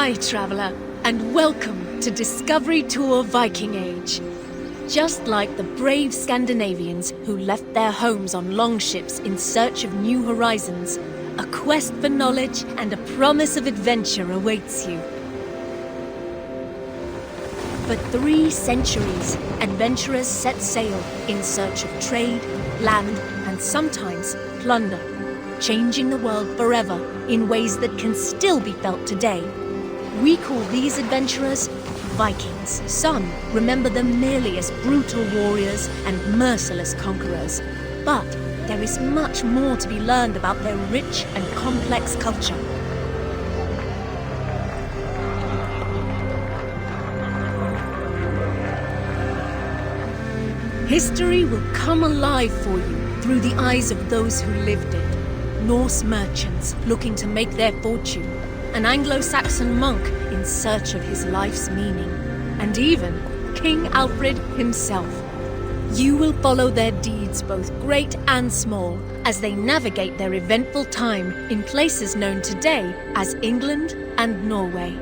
Hi, traveler, and welcome to Discovery Tour Viking Age. Just like the brave Scandinavians who left their homes on longships in search of new horizons, a quest for knowledge and a promise of adventure awaits you. For three centuries, adventurers set sail in search of trade, land, and sometimes plunder, changing the world forever in ways that can still be felt today. We call these adventurers Vikings. Some remember them merely as brutal warriors and merciless conquerors. But there is much more to be learned about their rich and complex culture. History will come alive for you through the eyes of those who lived it. Norse merchants looking to make their fortune, an Anglo Saxon monk in search of his life's meaning, and even King Alfred himself. You will follow their deeds, both great and small, as they navigate their eventful time in places known today as England and Norway.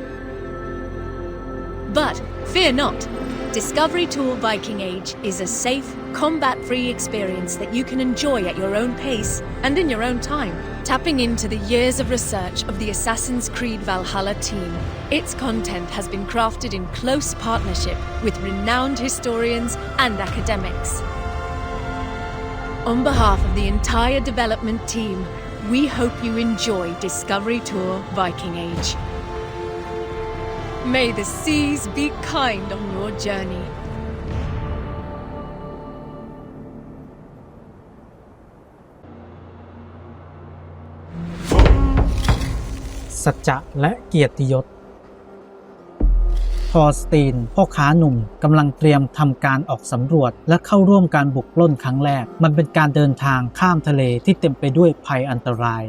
But fear not. Discovery Tour Viking Age is a safe, combat free experience that you can enjoy at your own pace and in your own time. Tapping into the years of research of the Assassin's Creed Valhalla team, its content has been crafted in close partnership with renowned historians and academics. On behalf of the entire development team, we hope you enjoy Discovery Tour Viking Age. May the seas be kind on your journey. สัจจะและเกียรติยศทอร์สตีน พ่อค้าหนุ่มกำลังเตรียมทำการออกสำรวจ และเข้าร่วมการบุกปล้นครั้งแรก มันเป็นการเดินทางข้ามทะเลที่เต็มไปด้วยภัยอันตราย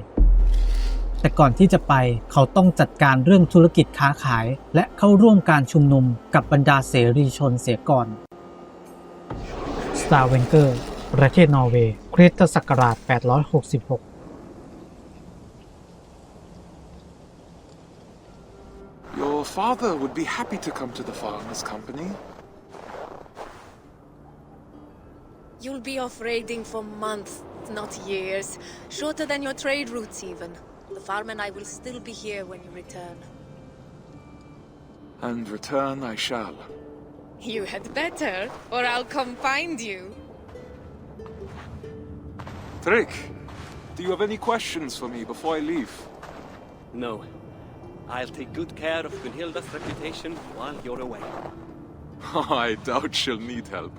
แต่ก่อนที่จะไปเขาต้องจัดการเรื่องธุรกิจค้าขาย และเข้าร่วมการชุมนุมกับบรรดาเสรีชนเสียก่อน s t a r w e n g e r ประเทศนอร์เวย์คริสตศักราช 866 Your father would be happy to come to the farmers' company. You'll be off raiding for months, not years. Shorter than your trade routes, even. The farm and I will still be here when you return. And return I shall. You had better, or I'll come find you. Trick, do you have any questions for me before I leave? No. I'll take good care of Gunhilda's reputation while you're away. I doubt she'll need help,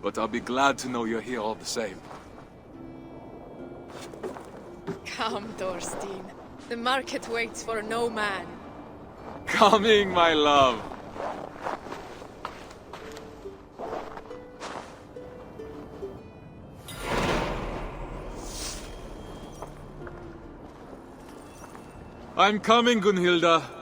but I'll be glad to know you're here all the same. Come, Thorstein. The market waits for no man. Coming, my love! I'm coming, Gunhilda.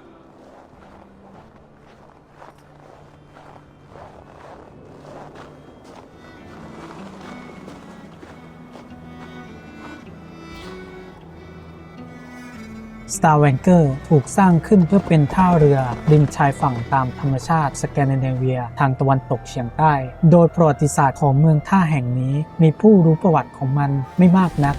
สตาร์แวนเกอร์ถูกสร้างขึ้นเพื่อเป็นท่าเรือริมชายฝั่งตามธรรมชาติสแกนดิเนเวีย ทางตะวันตกเฉียงใต้ โดยประวัติศาสตร์ของเมืองท่าแห่งนี้ มีผู้รู้ประวัติของมันไม่มากนัก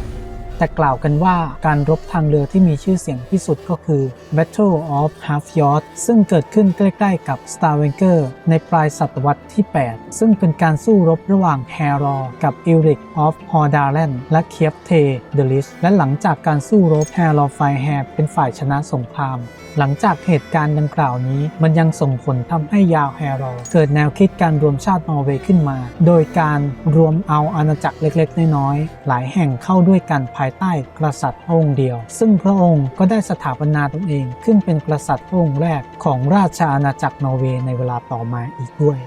แต่กล่าวกันว่าการรบทางเรือที่มีชื่อเสียงที่สุดก็คือ Battle of Halfyard ซึ่งเกิดขึ้นใกล้ๆกับ Stavanger ในปลายศตวรรษที่ 8 ซึ่งเป็นการสู้รบระหว่างแฮรอกับ Ulrich of Hordalen และ k i e f t e the l i s และหลังจากการสู้รบแฮรอไฟแฮเป็นฝ่ายชนะสงคราม หลังจากเหตุการณ์ดังกล่าวนี้ มันยังส่งผลทำให้ยาวแฮรอเกิดแนวคิดการรวมชาตินอร์เวย์ขึ้นมา โดยการรวมเอาอาณาจักรเล็กๆ น้อยๆ หลายแห่งเข้าด้วยกันภายใต้กษัตริย์พระองค์เดียว ซึ่งพระองค์ก็ได้สถาปนาตนเองขึ้นเป็นกษัตริย์พระองค์แรกของราชอาณาจักรนอร์เวย์ในเวลาต่อมาอีกด้วย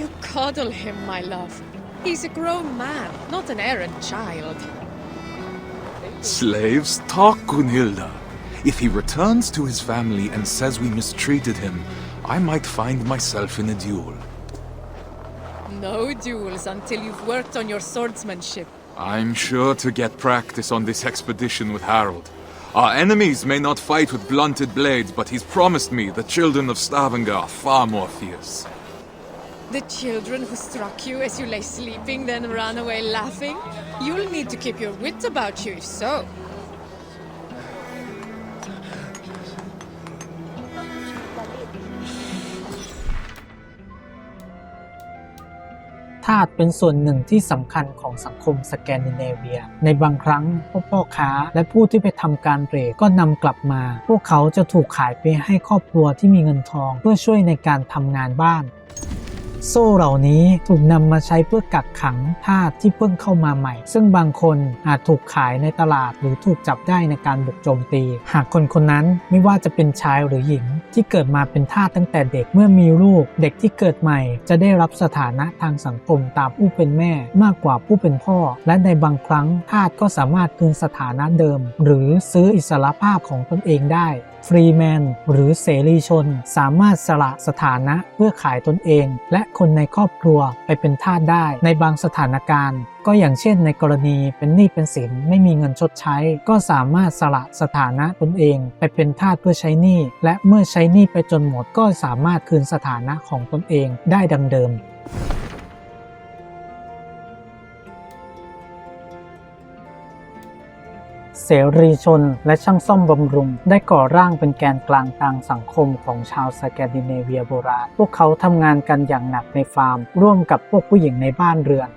You coddle him, my love. He's a grown man, not an errant child. Slaves, talk, Gunhilda. If he returns to his family and says we mistreated him, I might find myself in a duel. No duels until you've worked on your swordsmanship. I'm sure to get practice on this expedition with Harold. Our enemies may not fight with blunted blades, but he's promised me the children of Stavanger are far more fierce. The children who struck you as you lay sleeping then ran away laughing? You'll need to keep your wits about you if so. ทาสเป็นส่วนหนึ่งที่สำคัญของสังคมสแกนดิเนเวีย ในบางครั้งพวกพ่อค้า และผู้ที่ไปทำการเรดก็นำกลับมา พวกเขาจะถูกขายไปให้ครอบครัวที่มีเงินทองเพื่อช่วยในการทำงานบ้าน โซ่เหล่านี้ถูกนำมาใช้เพื่อกักขังทาสที่เพิ่งเข้ามาใหม่ ซึ่งบางคนอาจถูกขายในตลาดหรือถูกจับได้ในการบุกโจมตี หากคนคนนั้นไม่ว่าจะเป็นชายหรือหญิง ที่เกิดมาเป็นทาสตั้งแต่เด็กเมื่อมีลูก เด็กที่เกิดใหม่ จะได้รับสถานะทางสังคมตามผู้เป็นแม่ มากกว่าผู้เป็นพ่อ และในบางครั้งทาสก็สามารถคืนสถานะเดิม หรือซื้ออิสรภาพของตนเองได้ฟรีแมนหรือเสรีชน สามารถสละสถานะเพื่อขายตนเอง และคนในครอบครัวไปเป็นทาสได้ในบางสถานการณ์ ก็อย่างเช่นในกรณีเป็นหนี้เป็นสินไม่มีเงินชดใช้ ก็สามารถสละสถานะตนเอง ไปเป็นทาสเพื่อใช้หนี้และเมื่อใช้หนี้ไปจนหมดก็สามารถคืนสถานะของตนเองได้ดังเดิม เสรีชนและช่างซ่อมบำรุง ได้ก่อร่างเป็นแกนกลางทางสังคมของชาวสแกนดิเนเวียโบราณ พวกเขาทำงานกันอย่างหนักในฟาร์ม ร่วมกับพวกผู้หญิงในบ้านเรือน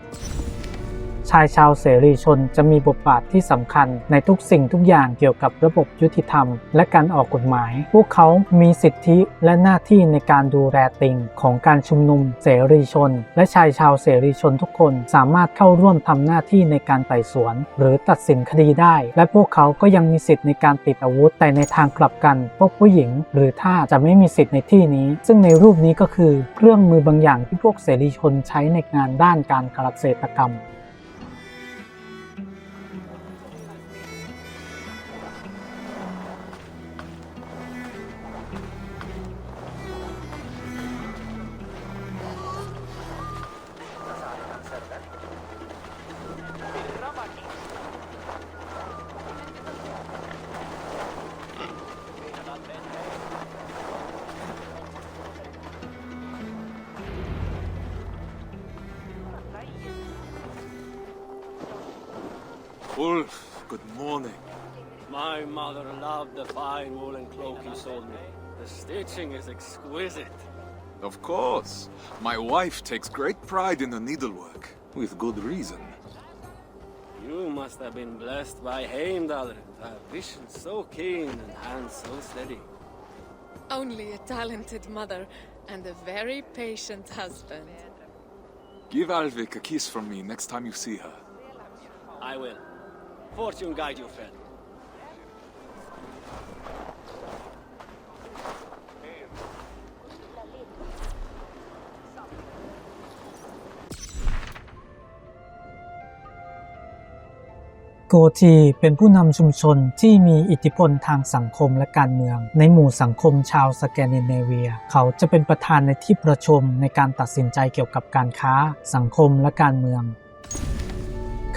ชายชาวเสรีชนจะมีบทบาทที่สำคัญในทุกสิ่งทุกอย่างเกี่ยวกับระบบยุติธรรม และการออกกฎหมาย พวกเขามีสิทธิและหน้าที่ในการดูแลติ่งของการชุมนุมเสรีชน และชายชาวเสรีชนทุกคนสามารถเข้าร่วมทำหน้าที่ในการไต่สวน หรือตัดสินคดีได้ และพวกเขาก็ยังมีสิทธิ์ในการติดอาวุธ แต่ในทางกลับกัน พวกผู้หญิง หรือท่าสจะไม่มีสิทธิ์ในที่นี้ ซึ่งในรูปนี้ก็คือเครื่องมือบางอย่างที่พวกเสรีชนใช้ในงานด้านการเกษตรกรรม Ulf, good morning. My mother loved the fine woolen cloak you sold me. The stitching is exquisite. Of course. My wife takes great pride in the needlework, with good reason. You must have been blessed by Heimdall. A vision so keen and hands so steady. Only a talented mother and a very patient husband. Give Alvik a kiss from me next time you see her. I will. Fortune guide you, friend. โกทีเป็นผู้นำชุมชนที่มีอิทธิพลทางสังคมและการเมือง ในหมู่สังคมชาวสแกนดิเนเวีย เขาจะเป็นประธานในที่ประชุมในการตัดสินใจเกี่ยวกับการค้า สังคมและการเมือง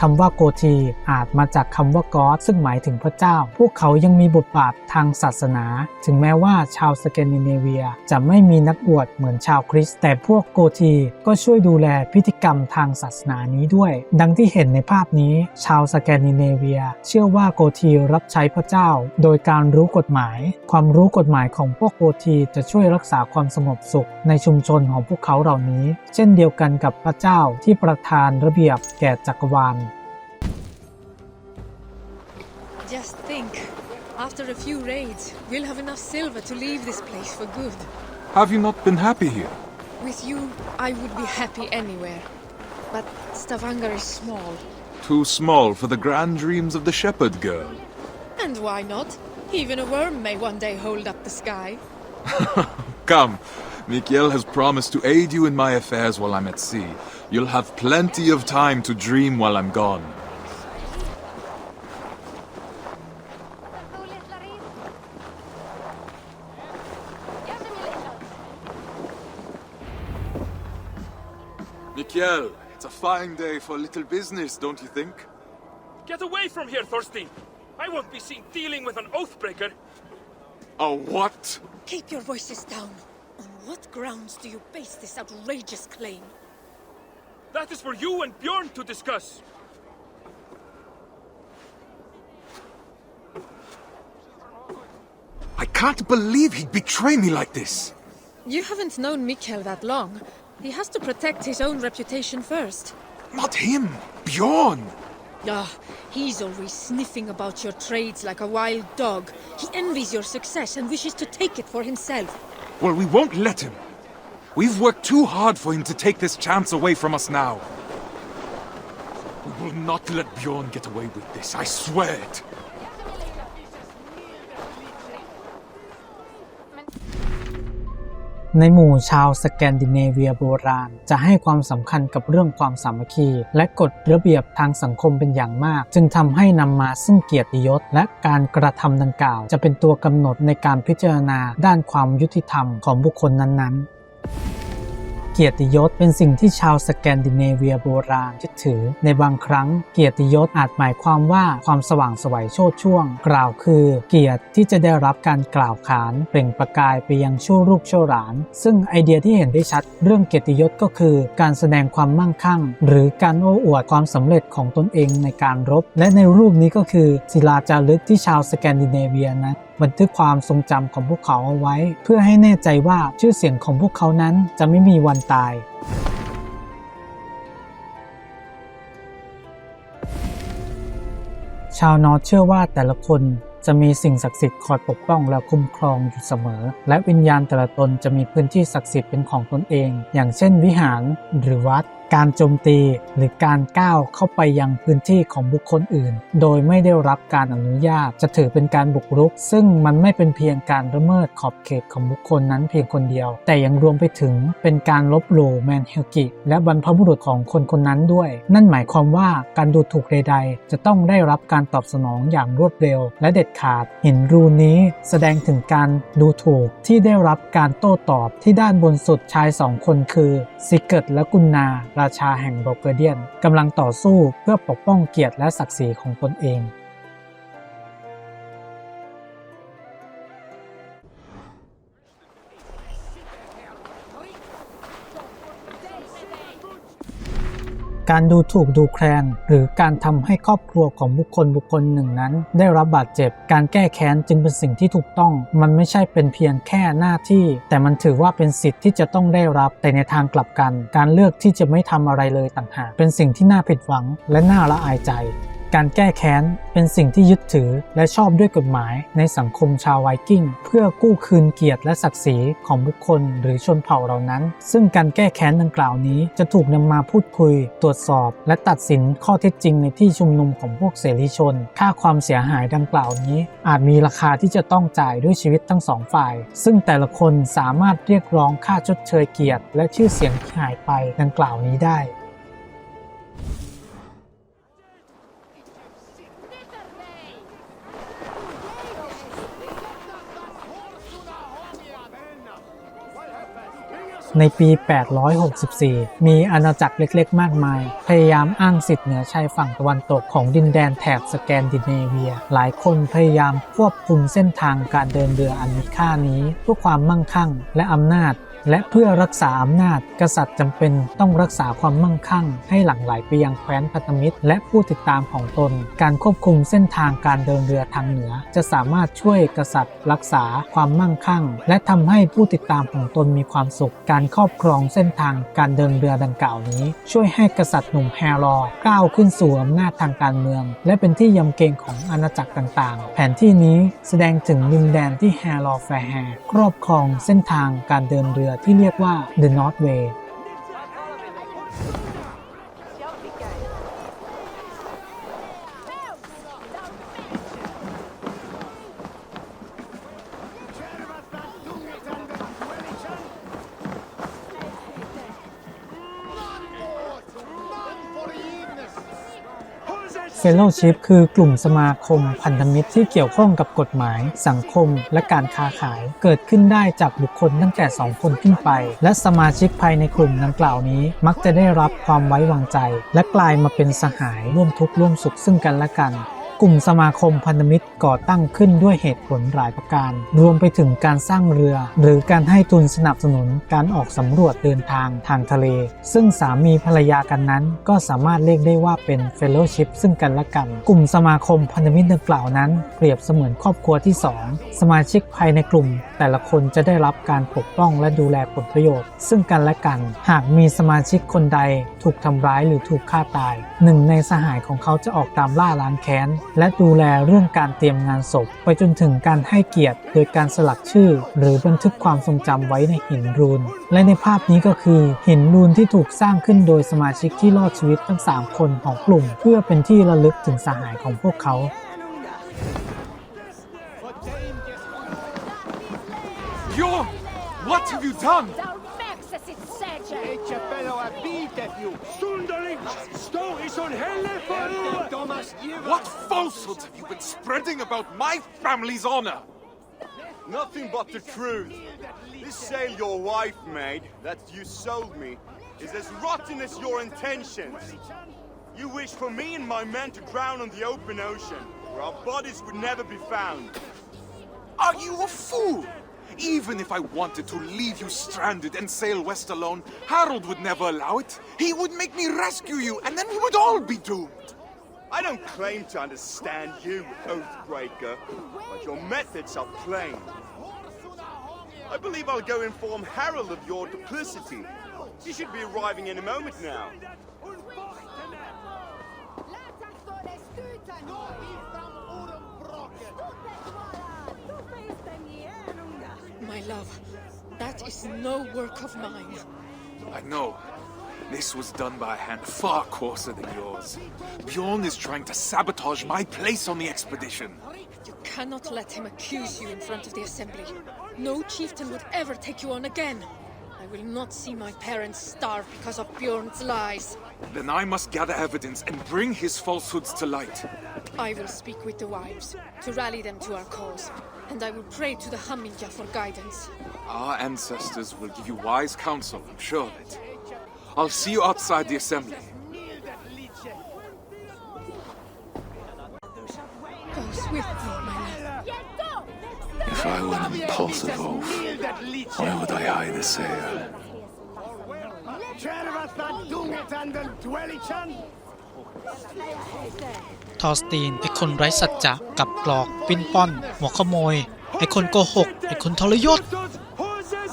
คำว่าโกทีอาจมาจากคำว่ากอดซึ่งหมายถึงพระเจ้า พวกเขายังมีบทบาททางศาสนา ถึงแม้ว่าชาวสแกนดิเนเวียจะไม่มีนักบวชเหมือนชาวคริสต์แต่พวกโกทีก็ช่วยดูแลพิธีกรรมทางศาสนานี้ด้วย ดังที่เห็นในภาพนี้ ชาวสแกนดิเนเวีย เชื่อว่าโกทีรับใช้พระเจ้า โดยการรู้กฎหมาย ความรู้กฎหมายของพวกโกทีจะช่วยรักษาความสงบสุขในชุมชนของพวกเขาเหล่านี้ เช่นเดียวกันกับพระเจ้าที่ประทานระเบียบแก่จักรวาล Just think, after a few raids, we'll have enough silver to leave this place for good. Have you not been happy here? With you, I would be happy anywhere. But Stavanger is small. Too small for the grand dreams of the shepherd girl. And why not? Even a worm may one day hold up the sky. Come, Mikiel has promised to aid you in my affairs while I'm at sea. You'll have plenty of time to dream while I'm gone. Mikiel, it's a fine day for a little business, don't you think? Get away from here, Thorstein! I won't be seen dealing with an oathbreaker. A what? Keep your voices down. On what grounds do you base this outrageous claim? That is for you and Bjorn to discuss. I can't believe he'd betray me like this. You haven't known Mikkel that long. He has to protect his own reputation first. Not him, Bjorn. Ah, he's always sniffing about your trades like a wild dog. He envies your success and wishes to take it for himself. Well, we won't let him. We've worked too hard for him to take this chance away from us now. We will not let Bjorn get away with this, I swear it. ในหมู่ชาวสแกนดิเนเวียโบราณ จะให้ความสำคัญกับเรื่องความสามัคคี และกฎระเบียบทางสังคมเป็นอย่างมาก จึงทำให้นำมาซึ่งเกียรติยศ และการกระทำดังกล่าว จะเป็นตัวกำหนดในการพิจารณาด้านความยุติธรรมของบุคคลนั้นๆ เกียรติยศเป็นสิ่งที่ชาวสแกนดิเนเวียโบราณยึดถือ ในบางครั้งเกียรติยศอาจหมายความว่าความสว่างสวัยโชติช่วง กล่าวคือ เกียรติที่จะได้รับการกล่าวขานเปล่งประกายไปยังชั่วลูกชั่วหลาน ซึ่งไอเดียที่เห็นได้ชัด เรื่องเกียรติยศก็คือ การแสดงความมั่งคั่ง หรือการโอ้อวดความสำเร็จของตนเองในการรบ และในรูปนี้ก็คือศิลาจารึกที่ชาวสแกนดิเนเวียนั้น บันทึกความทรงจำของพวกเขาเอาไว้ เพื่อให้แน่ใจว่าชื่อเสียงของพวกเขานั้นจะไม่มีวันตายชาวนอร์เชื่อว่าแต่ละคนจะมีสิ่งศักดิ์สิทธิ์คอยปกป้องและคุ้มครองอยู่เสมอ และวิญญาณแต่ละตนจะมีพื้นที่ศักดิ์สิทธิ์เป็นของตนเอง อย่างเช่นวิหารหรือวัด การโจมตีหรือการก้าวเข้าไปยังพื้นที่ของบุคคลอื่น โดยไม่ได้รับการอนุญาต จะถือเป็นการบุกรุก ซึ่งมันไม่เป็นเพียงการละเมิดขอบเขตของบุคคลนั้นเพียงคนเดียว แต่ยังรวมไปถึงเป็นการลบหลู่แมนเฮลกิและบรรพบุรุษของคนคนนั้นด้วย นั่นหมายความว่าการดูถูกใดๆ จะต้องได้รับการตอบสนองอย่างรวดเร็ว และเด็ดขาดเห็นรูนี้แสดงถึงการดูถูกที่ได้รับการโต้ตอบที่ด้านบนสุดชายสองคนคือซิกเกิตและกุนนาราชาแห่งโบเกเดียนกำลังต่อสู้เพื่อปกป้องเกียรติและศักดิ์ศรีของตนเอง การดูถูกดูแคลน หรือการทำให้ครอบครัวของบุคคลบุคคลหนึ่งนั้น ได้รับบาดเจ็บ การแก้แค้นจึงเป็นสิ่งที่ถูกต้อง มันไม่ใช่เป็นเพียงแค่หน้าที่ แต่มันถือว่าเป็นสิทธิ์ที่จะต้องได้รับ แต่ในทางกลับกัน การเลือกที่จะไม่ทำอะไรเลยต่างหาก เป็นสิ่งที่น่าผิดหวังและน่าละอายใจ การแก้แค้นเป็นสิ่งที่ยึดถือและชอบด้วยกฎหมายในสังคมชาวไวกิ้ง เพื่อกู้คืนเกียรติและศักดิ์ศรีของบุคคลหรือชนเผ่าเหล่านั้น ซึ่งการแก้แค้นดังกล่าวนี้จะถูกนำมาพูดคุย ตรวจสอบ และตัดสินข้อเท็จจริงในที่ชุมนุมของพวกเสรีชน ค่าความเสียหายดังกล่าวนี้ อาจมีราคาที่จะต้องจ่ายด้วยชีวิตทั้งสองฝ่าย ซึ่งแต่ละคนสามารถเรียกร้องค่าชดเชยเกียรติ และชื่อเสียงที่หายไปดังกล่าวนี้ได้ ในปี 864 มีอาณาจักรเล็กๆ มากมาย พยายามอ้างสิทธิ์เหนือชายฝั่งตะวันตกของดินแดนแถบสแกนดิเนเวีย หลายคนพยายามควบคุมเส้นทางการเดินเรืออันมีค่านี้เพื่อความมั่งคั่ง และอำนาจ และเพื่อรักษาอำนาจกษัตริย์จำเป็นต้องรักษาความมั่งคั่ง ให้หลั่งไหลไปยังแคว้นพันธมิตร และผู้ติดตามของตน การควบคุมเส้นทางการเดินเรือทางเหนือ จะสามารถช่วยกษัตริย์ รักษาความมั่งคั่ง และทำให้ผู้ติดตามของตนมีความสุข การครอบครองเส้นทางการเดินเรือดังกล่าวนี้ ช่วยให้กษัตริย์หนุ่มแฮร์รอว์ก้าวขึ้นสู่อำนาจทางการเมือง และเป็นที่ยำเกรงของอาณาจักรต่างๆ แผนที่นี้แสดงถึงดินแดนที่แฮร์รอแฟร์แฮร์ครอบครองเส้นทางการเดินเรือที่เรียกว่า The North Way เฟลโลชิพคือกลุ่มสมาคมพันธมิตรที่เกี่ยวข้องกับกฎหมาย สังคม และการค้าขาย เกิดขึ้นได้จากบุคคลตั้งแต่ 2 คนขึ้นไป และสมาชิกภายในกลุ่มดังกล่าวนี้ มักจะได้รับความไว้วางใจ และกลายมาเป็นสหายร่วมทุกข์ร่วมสุขซึ่งกันและกัน กลุ่มสมาคมพันธมิตรก่อตั้งขึ้นด้วยเหตุผลหลายประการ รวมไปถึงการสร้างเรือ หรือการให้ทุนสนับสนุนการออกสำรวจเดินทางทางทะเล ซึ่งสามีภรรยากันนั้น ก็สามารถเรียกได้ว่าเป็นเฟลโลชิพซึ่งกันและกัน กลุ่มสมาคมพันธมิตรดังกล่าวนั้น เปรียบเสมือนครอบครัวที่ 2 สมาชิกภายในกลุ่ม แต่ละคนจะได้รับการปกป้องและดูแลผลประโยชน์ ซึ่งกันและกัน หากมีสมาชิกคนใดถูกทำร้ายหรือถูกฆ่าตาย หนึ่งในสหายของเขาจะออกตามล่าล้างแค้น และดูแลเรื่องการเตรียมงานศพ ไปจนถึงการให้เกียรติ โดยการสลักชื่อ หรือบันทึกความทรงจำไว้ในหินรูน และในภาพนี้ก็คือ หินรูนที่ถูกสร้างขึ้นโดยสมาชิกที่รอดชีวิตทั้ง 3 คนของกลุ่ม เพื่อเป็นที่ระลึกถึงสหายของพวกเขา Bjorn! What have you done? Sunderlig! Stå i sånn helle for What falsehoods have you been spreading about my family's honor? Nothing but the truth. This sail your wife made, that you sold me, is as rotten as your intentions. You wish for me and my men to drown on the open ocean, where our bodies would never be found. Are you a fool? Even if I wanted to leave you stranded and sail west alone, Harold would never allow it. He would make me rescue you, and then we would all be doomed. I don't claim to understand you, Oathbreaker, but your methods are plain. I believe I'll go inform Harold of your duplicity. He should be arriving any moment now. My love, that is no work of mine. I know. This was done by a hand far coarser than yours. Bjorn is trying to sabotage my place on the expedition. You cannot let him accuse you in front of the assembly. No chieftain would ever take you on again. I will not see my parents starve because of Bjorn's lies. Then I must gather evidence and bring his falsehoods to light. I will speak with the wives to rally them to our cause, and I will pray to the Hamminja for guidance. Our ancestors will give you wise counsel, I'm sure of it. I'll see you outside the assembly. Go swiftly, my love. If I were an impulsive oaf, why would I hide the sail? Dwelichan! ทอสตีนไอคนไร้สัจจะกับกรอกปิ้นป้อน หัวขโมย ไอคนโกหก ไอคนทรยศ Hoses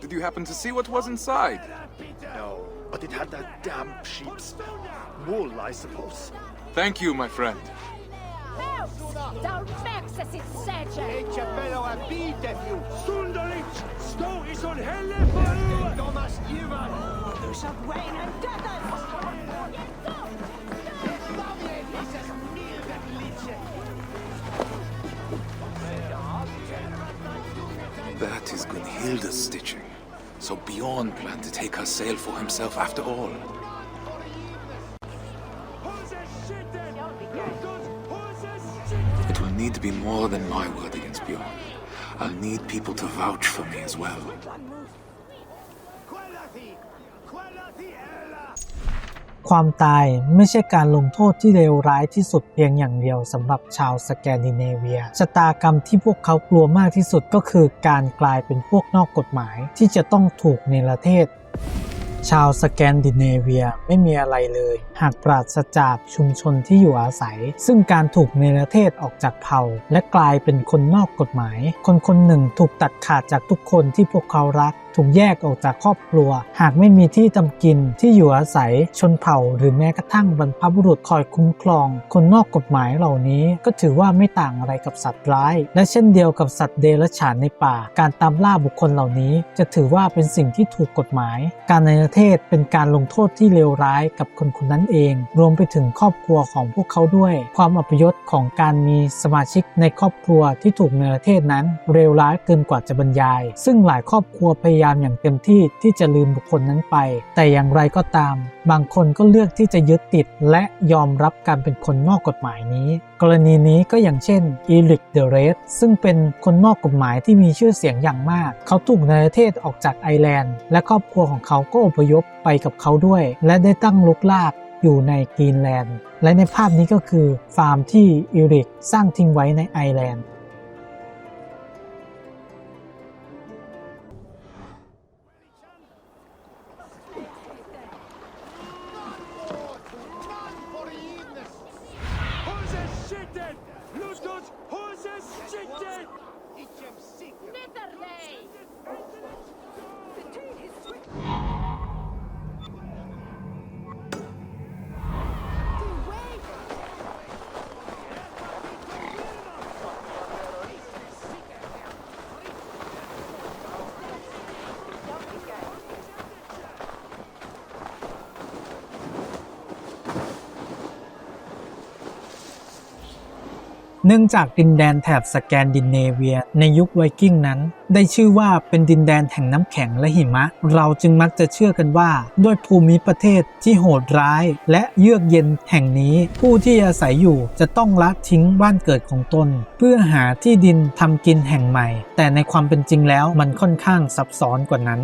Did you happen to see what was inside? No, but it had that damn sheep smell. Wool, I suppose. Thank you, my friend. Don't vex us, it's is on! Thomas Ivan! You shall reign and death us! That is Gunhilda's stitching. So Bjorn planned to take her sail for himself after all. It will need to be more than my word against Bjorn. I'll need people to vouch for me as well. ความตายไม่ใช่การลงโทษที่เลวร้ายที่สุดเพียงอย่างเดียวสำหรับชาวสแกนดิเนเวียชะตากรรมที่พวกเขากลัวมากที่สุดก็คือการกลายเป็นพวกนอกกฎหมายที่จะต้องถูกเนรเทศ ชาวสแกนดิเนเวียไม่มีอะไรเลย หากปราศจากชุมชนที่อยู่อาศัย ซึ่งการถูกเนรเทศออกจากเผ่า และกลายเป็นคนนอกกฎหมาย คนคนหนึ่งถูกตัดขาดจากทุกคนที่พวกเขารัก ถูกแยกออกจากครอบครัว หากไม่มีที่ทำกินที่อยู่อาศัยชนเผ่า หรือแม้กระทั่งบรรพบุรุษคอยคุ้มครอง คนนอกกฎหมายเหล่านี้ก็ถือว่าไม่ต่างอะไรกับสัตว์ร้าย และเช่นเดียวกับสัตว์เดรัจฉานในป่า การตามล่าบุคคลเหล่านี้จะถือว่าเป็นสิ่งที่ถูกกฎหมาย การในประเทศเป็นการลงโทษที่เลวร้ายกับคนคนนั้นเอง รวมไปถึงครอบครัวของพวกเขาด้วย ความอัปยศของการมีสมาชิกในครอบครัวที่ถูกในประเทศนั้นเลวร้ายเกินกว่าจะบรรยาย ซึ่งหลายครอบครัวพยายามอย่างเต็มที่ที่จะลืมบุคคลนั้นไป แต่อย่างไรก็ตาม บางคนก็เลือกที่จะยึดติดและยอมรับการเป็นคนนอกกฎหมายนี้ กรณีนี้ก็อย่างเช่นอีริกเดเรสซึ่งเป็นคนนอกกฎหมายที่มีชื่อเสียงอย่างมาก เขาถูกในประเทศออกจากไอแลนด์ และครอบครัวของเขาก็อพยพไปกับเขาด้วย และได้ตั้งลุกลากอยู่ในกรีนแลนด์ และในภาพนี้ก็คือฟาร์มที่อีริกสร้างทิ้งไว้ในไอแลนด์ เนื่องจากดินแดนแถบสแกนดิเนเวีย ในยุคไวกิ้งนั้น ได้ชื่อว่าเป็นดินแดนแห่งน้ำแข็งและหิมะ เราจึงมักจะเชื่อกันว่า ด้วยภูมิประเทศที่โหดร้าย และเยือกเย็นแห่งนี้ ผู้ที่อาศัยอยู่จะต้องละทิ้งบ้านเกิดของตน เพื่อหาที่ดินทำกินแห่งใหม่ แต่ในความเป็นจริงแล้วมันค่อนข้างซับซ้อนกว่านั้น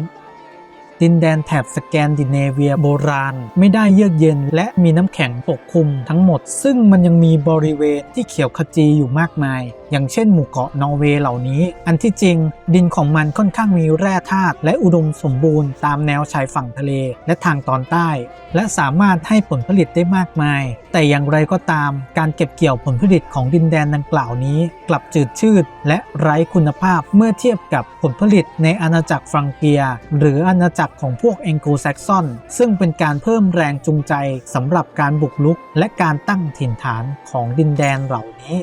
ดินแดนแถบสแกนดิเนเวียโบราณ ไม่ได้เยือกเย็น และมีน้ำแข็งปกคลุมทั้งหมด ซึ่งมันยังมีบริเวณที่เขียวขจีอยู่มากมาย อย่างเช่นหมู่เกาะนอร์เวย์เหล่านี้ อันที่จริง ดินของมันค่อนข้างมีแร่ธาตุและอุดมสมบูรณ์ตามแนวชายฝั่งทะเลและทางตอนใต้ และสามารถให้ผลผลิตได้มากมาย แต่อย่างไรก็ตาม การเก็บเกี่ยวผลผลิตของดินแดนดังกล่าวนี้ กลับจืดชืด และไร้คุณภาพเมื่อเทียบกับผลผลิตในอาณาจักรฟรังเกีย หรืออาณาจักรของพวกแองโกลแซกซอนซึ่งเป็นการเพิ่มแรงจูงใจสำหรับการบุกลุก และการตั้งถิ่นฐานของดินแดนเหล่านี้